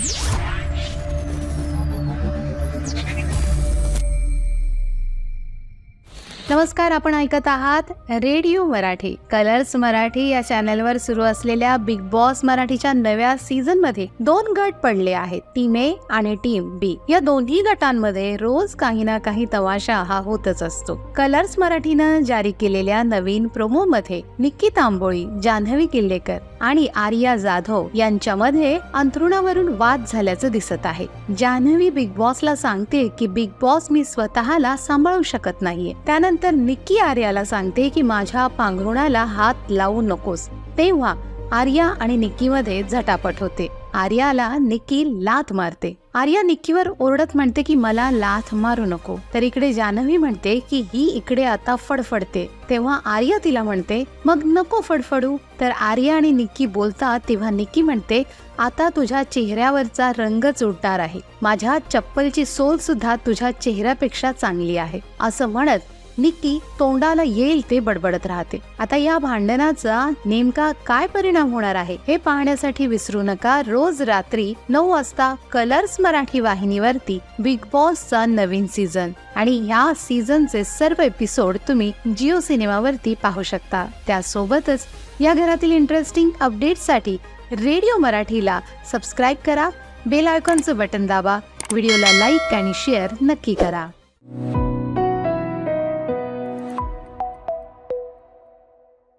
Yeah. नमस्कार आपण ऐकत आहात रेडिओ मराठी. कलर्स मराठी या चॅनलवर सुरू असलेल्या बिग बॉस मराठीच्या नव्या सीझनमध्ये दोन गट पडले आहेत टीम ए आणि टीम बी. या दोन्ही गटांमध्ये रोज काही ना काही तमाशा हा होतच असतो. कलर्स मराठीनं जारी केलेल्या नवीन प्रोमो मध्ये निक्की तांबोळी जान्हवी किल्लेकर आणि आर्या जाधव यांच्यामध्ये अंथरुणावरून वाद झाल्याचं दिसत आहे. जान्हवी बिग बॉसला सांगते की बिग बॉस मी स्वतःला सांभाळू शकत नाहीये. त्यानंतर निक्की आर्याला सांगते की माझ्या पांघरुणाला हात लावू नकोस. तेव्हा आर्या आणि निक्कीमध्ये झटापट होते. आर्याला निक्की लाथ मारते. आर्या निक्कीवर ओरडत म्हणते की मला लाथ मारू नको. तर इकडे जान्हवी म्हणते की ही इकडे आता फडफडते. तेव्हा आर्या तिला म्हणते मग नको फडफडू. तर आर्या आणि निक्की बोलतात तेव्हा निक्की म्हणते आता तुझ्या चेहऱ्यावरचा रंगच उडणार आहे. माझ्या चप्पलची सोल सुद्धा तुझ्या चेहऱ्यापेक्षा चांगली आहे. असं म्हणत निक्की तोंडाला येईल ते बडबडत राहते. आता या भांडणाचा नेमका काय परिणाम होणार आहे हे पाहण्यासाठी विसरू नका. रोज रात्री नऊ वाजता कलर्स मराठी वाहिनीवरती बिग बॉसचा नवीन सीझन. आणि या सीझनचे सर्व एपिसोड तुम्ही जिओ सिनेमावरती पाहू शकता. त्यासोबतच या घरातील इंटरेस्टिंग अपडेटसाठी रेडिओ मराठीला सबस्क्राईब करा बेल आयकॉनचं बटन दाबा व्हिडिओला लाईक आणि शेअर नक्की करा.